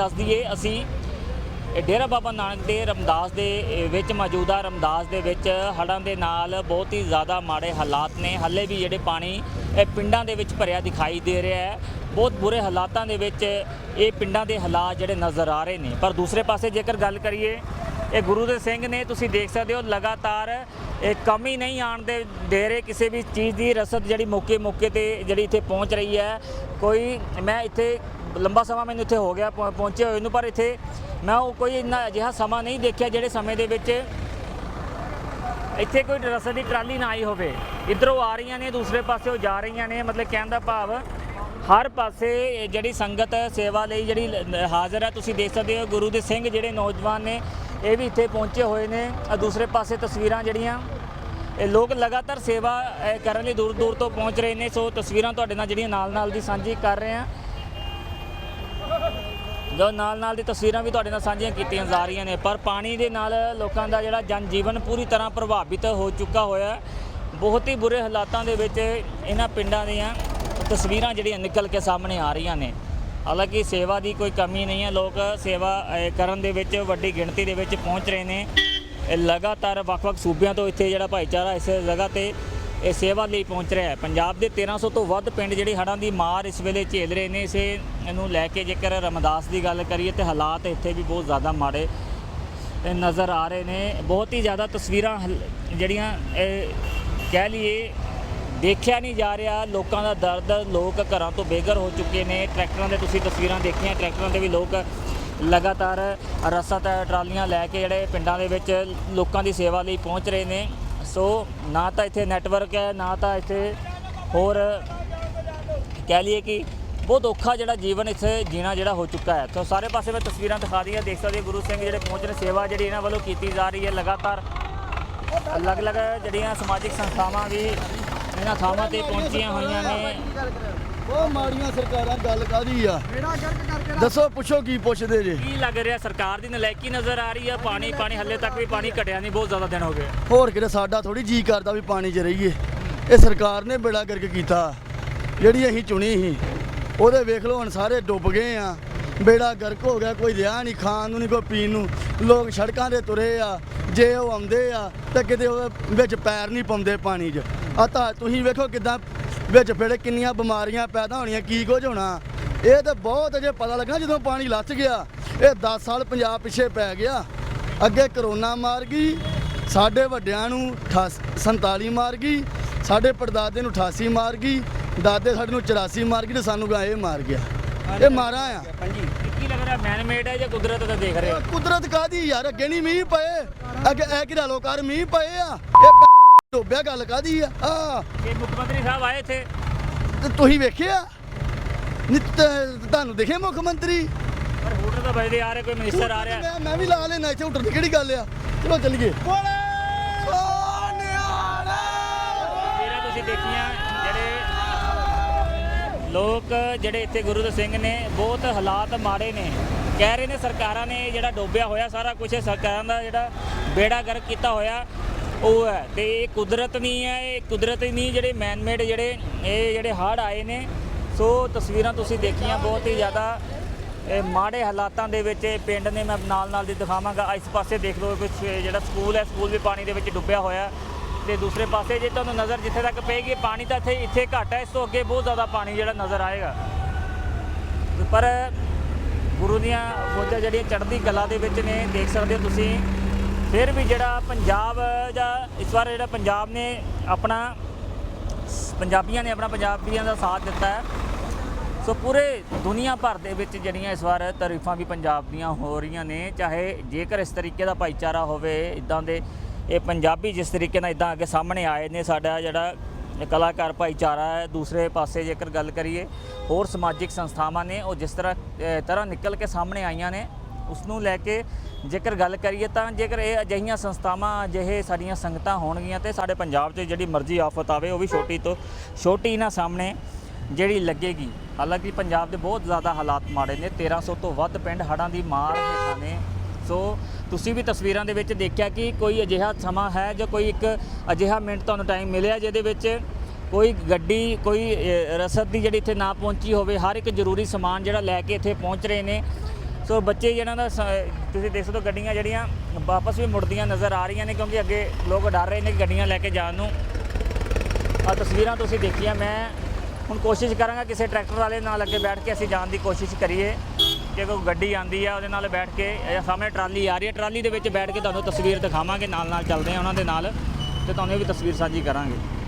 ਦੱਸ ਦਈਏ, ਅਸੀਂ ਡੇਰਾ ਬਾਬਾ ਨਾਨਕ ਦੇ ਰਮਦਾਸ ਦੇ ਵਿੱਚ ਮੌਜੂਦਾ ਰਮਦਾਸ ਦੇ ਵਿੱਚ ਹੜ੍ਹਾਂ ਦੇ ਨਾਲ ਬਹੁਤ ਹੀ ਜ਼ਿਆਦਾ ਮਾੜੇ ਹਾਲਾਤ ਨੇ। ਹੱਲੇ ਵੀ ਜਿਹੜੇ ਪਾਣੀ ਇਹ ਪਿੰਡਾਂ ਦੇ ਵਿੱਚ ਭਰਿਆ ਦਿਖਾਈ ਦੇ ਰਿਹਾ ਹੈ। ਬਹੁਤ ਬੁਰੇ ਹਾਲਾਤਾਂ ਦੇ ਵਿੱਚ ਇਹ ਪਿੰਡਾਂ ਦੇ ਹਾਲਾਤ ਜਿਹੜੇ ਨਜ਼ਰ ਆ ਰਹੇ ਨੇ। ਪਰ ਦੂਸਰੇ ਪਾਸੇ ਜੇਕਰ ਗੱਲ ਕਰੀਏ ਇਹ ਗੁਰੂ ਦੇ ਸਿੰਘ ਨੇ, ਤੁਸੀਂ ਦੇਖ ਸਕਦੇ ਹੋ, ਲਗਾਤਾਰ ਇਹ ਕਮੀ ਨਹੀਂ ਆਣ ਦੇ ਦੇ ਰਹੇ ਕਿਸੇ ਵੀ ਚੀਜ਼ ਦੀ ਰਸਦ ਜਿਹੜੀ ਮੌਕੇ ਮੌਕੇ ਤੇ ਜਿਹੜੀ ਇੱਥੇ ਪਹੁੰਚ ਰਹੀ ਹੈ। ਕੋਈ ਮੈਂ ਇੱਥੇ ਲੰਬਾ ਸਮਾਂ ਮੈਨੂੰ ਇੱਥੇ ਹੋ ਗਿਆ ਪਹੁੰ- ਪਹੁੰਚੇ ਹੋਏ ਨੂੰ, ਪਰ ਇੱਥੇ ਮੈਂ ਉਹ ਕੋਈ ਇੰਨਾ ਅਜਿਹਾ ਸਮਾਂ ਨਹੀਂ ਦੇਖਿਆ ਜਿਹੜੇ ਸਮੇਂ ਦੇ ਵਿੱਚ ਇੱਥੇ ਕੋਈ ਰਸਦ ਦੀ ਟਰਾਲੀ ਨਾ ਆਈ ਹੋਵੇ। ਇਧਰੋਂ ਆ ਰਹੀਆਂ ਨੇ, ਦੂਸਰੇ ਪਾਸੇ ਉਹ ਜਾ ਰਹੀਆਂ ਨੇ, ਮਤਲਬ ਕਹਿਣ ਦਾ ਭਾਵ ਹਰ ਪਾਸੇ ਜਿਹੜੀ ਸੰਗਤ ਸੇਵਾ ਲਈ ਜਿਹੜੀ ਹਾਜ਼ਰ ਹੈ, ਤੁਸੀਂ ਦੇਖ ਸਕਦੇ ਹੋ, ਗੁਰੂ ਦੇ ਸਿੰਘ ਜਿਹੜੇ ਨੌਜਵਾਨ ਨੇ, ਇਹ ਵੀ ਇੱਥੇ ਪਹੁੰਚੇ ਹੋਏ ਨੇ। ਦੂਸਰੇ ਪਾਸੇ ਤਸਵੀਰਾਂ ਜਿਹੜੀਆਂ, ਇਹ ਲੋਕ ਲਗਾਤਾਰ ਸੇਵਾ ਕਰਨ ਲਈ ਦੂਰ ਦੂਰ ਤੋਂ ਪਹੁੰਚ ਰਹੇ ਨੇ। ਸੋ ਤਸਵੀਰਾਂ ਤੁਹਾਡੇ ਨਾਲ ਜਿਹੜੀਆਂ ਨਾਲ ਨਾਲ ਦੀ ਸਾਂਝੀ ਕਰ ਰਹੇ ਹਾਂ। ਜੋ ਨਾਲ ਨਾਲ ਦੀ ਤਸਵੀਰਾਂ ਵੀ ਤੁਹਾਡੇ ਨਾਲ ਸਾਂਝੀਆਂ ਕੀਤੀਆਂ ਜਾ ਰਹੀਆਂ ਨੇ। ਪਰ ਪਾਣੀ ਦੇ ਨਾਲ ਲੋਕਾਂ ਦਾ ਜਿਹੜਾ ਜਨ ਜੀਵਨ ਪੂਰੀ ਤਰ੍ਹਾਂ ਪ੍ਰਭਾਵਿਤ ਹੋ ਚੁੱਕਾ ਹੋਇਆ ਬਹੁਤ ਹੀ ਬੁਰੇ ਹਾਲਾਤਾਂ ਦੇ ਵਿੱਚ ਇਹਨਾਂ ਪਿੰਡਾਂ ਦੀਆਂ ਤਸਵੀਰਾਂ ਜਿਹੜੀਆਂ ਨਿਕਲ ਕੇ ਸਾਹਮਣੇ ਆ ਰਹੀਆਂ ਨੇ। ਹਾਲਾਂਕਿ ਸੇਵਾ ਦੀ ਕੋਈ ਕਮੀ ਨਹੀਂ ਹੈ। ਲੋਕ ਸੇਵਾ ਕਰਨ ਦੇ ਵਿੱਚ ਵੱਡੀ ਗਿਣਤੀ ਦੇ ਵਿੱਚ ਪਹੁੰਚ ਰਹੇ ਨੇ। ਲਗਾਤਾਰ ਵੱਖ-ਵੱਖ ਸੂਬਿਆਂ ਤੋਂ ਇੱਥੇ ਜਿਹੜਾ ਭਾਈਚਾਰਾ ਇਸ ਜਗ੍ਹਾ ਤੇ ਇਹ ਸੇਵਾ ਲਈ ਪਹੁੰਚ ਰਿਹਾ ਹੈ। ਪੰਜਾਬ ਦੇ 1300 ਤੋਂ ਵੱਧ ਪਿੰਡ ਜਿਹੜੇ ਹੜ੍ਹਾਂ ਦੀ ਮਾਰ ਇਸ ਵੇਲੇ ਝੇਲ ਰਹੇ ਨੇ। ਇਸੇ ਨੂੰ ਲੈ ਕੇ ਜੇਕਰ ਰਮਦਾਸ ਦੀ ਗੱਲ ਕਰੀਏ ਤੇ ਹਾਲਾਤ ਇੱਥੇ ਵੀ ਬਹੁਤ ਜ਼ਿਆਦਾ ਮਾੜੇ ਨਜ਼ਰ ਆ ਰਹੇ ਨੇ। ਬਹੁਤ ਹੀ ਜ਼ਿਆਦਾ ਤਸਵੀਰਾਂ ਹਲ- ਜਿਹੜੀਆਂ ਕਹਿ ਲਈਏ ਦੇਖਿਆ ਨਹੀਂ ਜਾ ਰਿਹਾ। ਲੋਕਾਂ ਦਾ ਦਰਦ, ਲੋਕ ਘਰਾਂ ਤੋਂ ਬੇਘਰ ਹੋ ਚੁੱਕੇ ਨੇ। ਟਰੈਕਟਰਾਂ ਦੇ ਤੁਸੀਂ ਤਸਵੀਰਾਂ ਦੇਖੀਆਂ। ਟਰੈਕਟਰਾਂ ਦੇ ਵੀ ਲੋਕ ਲਗਾਤਾਰ ਰਸਦ ਟਰਾਲੀਆਂ ਲੈ ਕੇ ਜਿਹੜੇ ਪਿੰਡਾਂ ਦੇ ਵਿੱਚ ਲੋਕਾਂ ਦੀ ਸੇਵਾ ਲਈ ਪਹੁੰਚ ਰਹੇ ਨੇ। ਸੋ ਨਾ ਤਾਂ ਇੱਥੇ ਨੈਟਵਰਕ ਹੈ, ਨਾ ਤਾਂ ਇੱਥੇ ਹੋਰ ਕਹਿ ਲਈਏ ਕਿ ਬਹੁਤ ਔਖਾ ਜਿਹੜਾ ਜੀਵਨ ਇੱਥੇ ਜੀਣਾ ਜਿਹੜਾ ਹੋ ਚੁੱਕਾ ਹੈ। ਤਾਂ ਸਾਰੇ ਪਾਸੇ ਮੈਂ ਤਸਵੀਰਾਂ ਦਿਖਾ ਦਈਆਂ ਦੇਖ ਸਕਦੇ ਗੁਰੂ ਸਿੰਘ ਜਿਹੜੇ ਪਹੁੰਚ ਰਹੇ ਸੇਵਾ ਜਿਹੜੀ ਇਹਨਾਂ ਵੱਲੋਂ ਕੀਤੀ ਜਾ ਰਹੀ ਹੈ। ਲਗਾਤਾਰ ਅਲੱਗ-ਅਲੱਗ ਜਿਹੜੀਆਂ ਸਮਾਜਿਕ ਸੰਸਥਾਵਾਂ ਵੀ ਇਹਨਾਂ ਥਾਵਾਂ ਤੇ ਪਹੁੰਚੀਆਂ ਹੋਈਆਂ ਨੇ। ਉਹ ਮਾੜੀਆਂ ਸਰਕਾਰਾਂ ਗੱਲ ਕਾਦੀ ਆ? ਦੱਸੋ ਪੁੱਛੋ ਕੀ ਪੁੱਛਦੇ ਜੇ। ਕੀ ਲੱਗ ਰਿਹਾ ਸਰਕਾਰ ਦੀ ਨਲਾਇਕੀ ਨਜ਼ਰ ਆ ਰਹੀ ਹੈ ਪਾਣੀ ਪਾਣੀ ਹੱਲੇ ਤੱਕ ਵੀ ਪਾਣੀ ਘਟਿਆ ਨਹੀਂ ਬਹੁਤ ਜ਼ਿਆਦਾ ਦਿਨ ਹੋ ਗਏ। ਹੋਰ ਕਿਤੇ ਸਾਡਾ ਥੋੜੀ ਜੀ ਕਰਦਾ ਵੀ ਪਾਣੀ 'ਚ ਰਹੀਏ। ਇਹ ਸਰਕਾਰ ਨੇ ਬੇੜਾ ਕਰਕੇ ਕੀਤਾ। ਜਿਹੜੀ ਅਸੀਂ ਚੁਣੀ ਸੀ ਉਹਦੇ ਵੇਖ ਲਓ ਹੁਣ ਸਾਰੇ ਡੁੱਬ ਗਏ ਆ। ਬੇੜਾ ਗਰਕ ਹੋ ਗਿਆ ਕੋਈ ਰਿਹਾ ਨਹੀਂ ਖਾਣ ਨੂੰ ਨਹੀਂ ਕੋਈ ਪੀਣ ਨੂੰ। ਲੋਕ ਸੜਕਾਂ ਤੇ ਤੁਰੇ ਆ ਜੇ ਉਹ ਆਉਂਦੇ ਆ ਤਾਂ ਕਿਤੇ ਉਹ ਵਿੱਚ ਪੈਰ ਨਹੀਂ ਪਾਉਂਦੇ ਪਾਣੀ 'ਚ। ਆ ਤਾਂ ਤੁਸੀਂ ਵੇਖੋ ਕਿਦਾਂ ਵਿੱਚ ਫੇੜੇ ਕਿੰਨੀਆਂ ਬਿਮਾਰੀਆਂ ਪੈਦਾ ਹੋਣੀਆਂ ਕੀ ਕੁਝ ਹੋਣਾ। ਇਹ ਤਾਂ ਬਹੁਤ ਅਜੇ ਪਤਾ ਲੱਗਣਾ ਜਦੋਂ ਪਾਣੀ ਲੱਥ ਗਿਆ। ਇਹ 10 ਸਾਲ ਪੰਜਾਬ ਪਿੱਛੇ ਪੈ ਗਿਆ। ਅੱਗੇ ਕਰੋਨਾ ਮਾਰ ਗਈ ਸਾਡੇ ਵੱਡਿਆਂ ਨੂੰ 88 47 ਮਾਰ ਗਈ ਸਾਡੇ ਪੜਦਾਦੇ ਨੂੰ 88 ਮਾਰ ਗਈ ਦਾਦੇ ਸਾਡੇ ਨੂੰ 84 ਮਾਰ ਗਈ ਤੇ ਸਾਨੂੰ ਗਾ ਇਹ ਮਾਰ ਗਿਆ। ਇਹ ਮਾਰਾ ਆ। ਹਾਂਜੀ। ਕੀ ਲੱਗ ਰਿਹਾ ਮੈਨ ਮੇਡ ਹੈ ਜਾਂ ਕੁਦਰਤ ਦਾ ਦੇਖ ਰਹੇ? ਹੋ ਕੁਦਰਤ ਕਾਦੀ ਯਾਰ ਅੱਗੇ ਨਹੀਂ ਮੀਂਹ ਪਏ। ਅੱਗੇ ਐ ਕਿ ਲੋ ਕਰ ਮੀਂਹ ਪਏ ਆ। ਇਹ ਡੋਬਿਆ ਗੱਲ ਕਾਦੀ ਆ? ਆ ਇਹ ਮੁੱਖ ਮੰਤਰੀ ਸਾਹਿਬ ਆਏ ਇੱਥੇ। ਤੇ ਤੁਸੀਂ ਵੇਖਿਆ? ਨਿਤ ਤੁਹਾਨੂੰ ਦਿਖੇ ਮੁੱਖ ਮੰਤਰੀ ਪਰ ਹੂਟਰ ਤਾਂ ਵੱਜਦੇ ਆ ਰਹੇ ਕੋਈ ਮਿਨਿਸਟਰ ਆ ਰਿਹਾ। ਮੈਂ ਮੈਂ ਵੀ ਲਾ ਲੈਣਾ ਇੱਥੇ ਹੁਟਰ ਦੀ ਕਿਹੜੀ ਗੱਲ ਆ? ਚਲੋ ਚੱਲੀਏ। ਤਸਵੀਰਾਂ ਤੁਸੀਂ ਦੇਖੀਆਂ ਜਿਹੜੇ ਲੋਕ ਜਿਹੜੇ ਇੱਥੇ ਗੁਰੂ ਦੇ ਸਿੰਘ ਨੇ ਬਹੁਤ ਹਾਲਾਤ ਮਾੜੇ ਨੇ। ਕਹਿ ਰਹੇ ਨੇ ਸਰਕਾਰਾਂ ਨੇ ਜਿਹੜਾ ਡੋਬਿਆ ਹੋਇਆ ਸਾਰਾ ਕੁਝ ਸਰਕਾਰਾਂ ਦਾ ਜਿਹੜਾ ਬੇੜਾ ਗਰਕ ਕੀਤਾ ਹੋਇਆ। ਉਹ ਹੈ ਤੇ ਇਹ ਕੁਦਰਤ ਨਹੀਂ ਹੈ, ਇਹ ਕੁਦਰਤ ਹੀ ਨਹੀਂ, ਜਿਹੜੇ ਮੈਨਮੇਡ ਜਿਹੜੇ, ਇਹ ਜਿਹੜੇ ਹੜ੍ਹ ਆਏ ਨੇ। ਸੋ ਤਸਵੀਰਾਂ ਤੁਸੀਂ ਦੇਖੀਆਂ ਬਹੁਤ ਹੀ ਜ਼ਿਆਦਾ। ਮਾੜੇ ਹਾਲਾਤਾਂ ਦੇ ਵਿੱਚ ਇਹ ਪਿੰਡ ਨੇ ਮੈਂ ਨਾਲ ਨਾਲ ਦੀ ਦਿਖਾਵਾਂਗਾ। ਇਸ ਪਾਸੇ ਦੇਖ ਲਓ ਕੁਝ ਜਿਹੜਾ ਸਕੂਲ ਹੈ, ਸਕੂਲ ਵੀ ਪਾਣੀ ਦੇ ਵਿੱਚ ਡੁੱਬਿਆ ਹੋਇਆ। ਹੈ। ਤੇ ਦੂਸਰੇ ਪਾਸੇ ਜੇ ਤੁਹਾਨੂੰ ਨਜ਼ਰ ਜਿੱਥੇ ਤੱਕ ਪਏਗੀ, ਪਾਣੀ ਤਾਂ ਇੱਥੇ ਇੱਥੇ ਘੱਟ ਹੈ। ਇਸ ਤੋਂ ਅੱਗੇ ਬਹੁਤ ਜ਼ਿਆਦਾ ਪਾਣੀ ਜਿਹੜਾ ਨਜ਼ਰ ਆਏਗਾ। ਪਰ ਗੁਰੂ ਦੀਆਂ ਫੌਜਾਂ ਜਿਹੜੀਆਂ ਚੜ੍ਹਦੀ ਕਲਾ ਦੇ ਵਿੱਚ ਨੇ, ਦੇਖ ਸਕਦੇ ਹੋ ਤੁਸੀਂ। ਫਿਰ ਵੀ ਜਿਹੜਾ ਪੰਜਾਬ ਜਾਂ ਇਸ ਵਾਰ ਜਿਹੜਾ ਪੰਜਾਬ ਨੇ ਆਪਣਾ ਪੰਜਾਬੀਆਂ ਨੇ ਆਪਣਾ ਪੰਜਾਬੀਆਂ ਦਾ ਸਾਥ ਦਿੱਤਾ ਹੈ। ਸੋ ਪੂਰੇ ਦੁਨੀਆ ਭਰ ਦੇ ਵਿੱਚ ਜਿਹੜੀਆਂ ਇਸ ਵਾਰ ਤਾਰੀਫਾਂ ਵੀ ਪੰਜਾਬ ਦੀਆਂ ਹੋ ਰਹੀਆਂ ਨੇ, ਚਾਹੇ ਜੇਕਰ ਇਸ ਤਰੀਕੇ ਦਾ ਭਾਈਚਾਰਾ ਹੋਵੇ, ਇਦਾਂ ਦੇ ਇਹ ਪੰਜਾਬੀ ਜਿਸ ਤਰੀਕੇ ਨਾਲ ਇਦਾਂ ਅੱਗੇ ਸਾਹਮਣੇ ਆਏ ਨੇ, ਸਾਡਾ ਜਿਹੜਾ ਕਲਾਕਾਰ ਭਾਈਚਾਰਾ ਹੈ, ਦੂਸਰੇ ਪਾਸੇ ਜੇਕਰ ਗੱਲ ਕਰੀਏ, ਹੋਰ ਸਮਾਜਿਕ ਸੰਸਥਾਵਾਂ ਨੇ, ਉਹ ਜਿਸ ਤਰ੍ਹਾਂ ਤਰ੍ਹਾਂ ਨਿਕਲ ਕੇ ਸਾਹਮਣੇ ਆਈਆਂ ਨੇ ਉਸ ਨੂੰ ਲੈ ਕੇ ਜੇਕਰ ਗੱਲ ਕਰੀਏ ਤਾਂ ਜੇਕਰ ਇਹ ਅਜਿਹੀਆਂ ਸੰਸਥਾਵਾਂ, ਅਜਿਹੇ ਸਾਡੀਆਂ ਸੰਗਤਾਂ ਹੋਣਗੀਆਂ ਤੇ ਸਾਡੇ ਪੰਜਾਬ 'ਚ ਜਿਹੜੀ ਮਰਜ਼ੀ ਆਫਤ ਆਵੇ, ਉਹ ਵੀ ਛੋਟੀ ਤੋਂ ਛੋਟੀ ਨਾ ਸਾਹਮਣੇ ਜਿਹੜੀ ਲੱਗੇਗੀ। ਹਾਲਾਂਕਿ ਪੰਜਾਬ ਦੇ ਬਹੁਤ ਜ਼ਿਆਦਾ ਹਾਲਾਤ ਮਾੜੇ ਨੇ 1300 ਤੋਂ ਵੱਧ ਪਿੰਡ ਹੜ੍ਹਾਂ ਦੀ ਮਾਰ ਹੇਠਾਂ ਨੇ। ਸੋ ਤੁਸੀਂ ਵੀ ਤਸਵੀਰਾਂ ਦੇ ਵਿੱਚ ਦੇਖਿਆ ਕਿ ਕੋਈ ਅਜਿਹਾ ਸਮਾਂ ਹੈ ਜੋ ਕੋਈ ਇੱਕ ਅਜਿਹਾ ਮਿੰਟ ਤੁਹਾਨੂੰ ਟਾਈਮ ਮਿਲਿਆ ਜਿਹਦੇ ਵਿੱਚ ਕੋਈ ਗੱਡੀ, ਕੋਈ ਰਸਦ ਦੀ ਜਿਹੜੀ ਇੱਥੇ ਨਾ ਪਹੁੰਚੀ ਹੋਵੇ, ਹਰ ਇੱਕ ਜ਼ਰੂਰੀ ਸਮਾਨ ਜਿਹੜਾ ਲੈ ਕੇ ਇੱਥੇ ਪਹੁੰਚ ਰਹੇ ਨੇ। ਸੋ ਬੱਚੇ ਜਿਹਨਾਂ ਦਾ ਸ- ਤੁਸੀਂ ਦੇਖ ਸਕਦੇ ਹੋ ਗੱਡੀਆਂ ਜਿਹੜੀਆਂ ਵਾਪਸ ਵੀ ਮੁੜਦੀਆਂ ਨਜ਼ਰ ਆ ਰਹੀਆਂ ਨੇ ਕਿਉਂਕਿ ਅੱਗੇ ਲੋਕ ਡਰ ਰਹੇ ਨੇ ਕਿ ਗੱਡੀਆਂ ਲੈ ਕੇ ਜਾਣ ਨੂੰ। ਆ ਤਸਵੀਰਾਂ ਤੁਸੀਂ ਦੇਖੀਆਂ, ਮੈਂ ਹੁਣ ਕੋਸ਼ਿਸ਼ ਕਰਾਂਗਾ ਕਿਸੇ ਟਰੈਕਟਰ ਵਾਲੇ ਨਾਲ ਅੱਗੇ ਬੈਠ ਕੇ ਅਸੀਂ ਜਾਣ ਦੀ ਕੋਸ਼ਿਸ਼ ਕਰੀਏ। ਕਿ ਕੋਈ ਗੱਡੀ ਆਂਦੀ ਆ, ਉਹਦੇ ਨਾਲ ਬੈਠ ਕੇ ਜਾਂ ਸਾਹਮਣੇ ਟਰਾਲੀ ਆ ਰਹੀ ਹੈ, ਟਰਾਲੀ ਦੇ ਵਿੱਚ ਬੈਠ ਕੇ ਤੁਹਾਨੂੰ ਤਸਵੀਰ ਦਿਖਾਵਾਂਗੇ ਨਾਲ ਨਾਲ ਚੱਲਦੇ ਆ ਉਹਨਾਂ ਦੇ ਨਾਲ ਤੇ ਤੁਹਾਨੂੰ ਇਹ ਵੀ ਤਸਵੀਰ ਸਾਂਝੀ ਕਰਾਂਗੇ।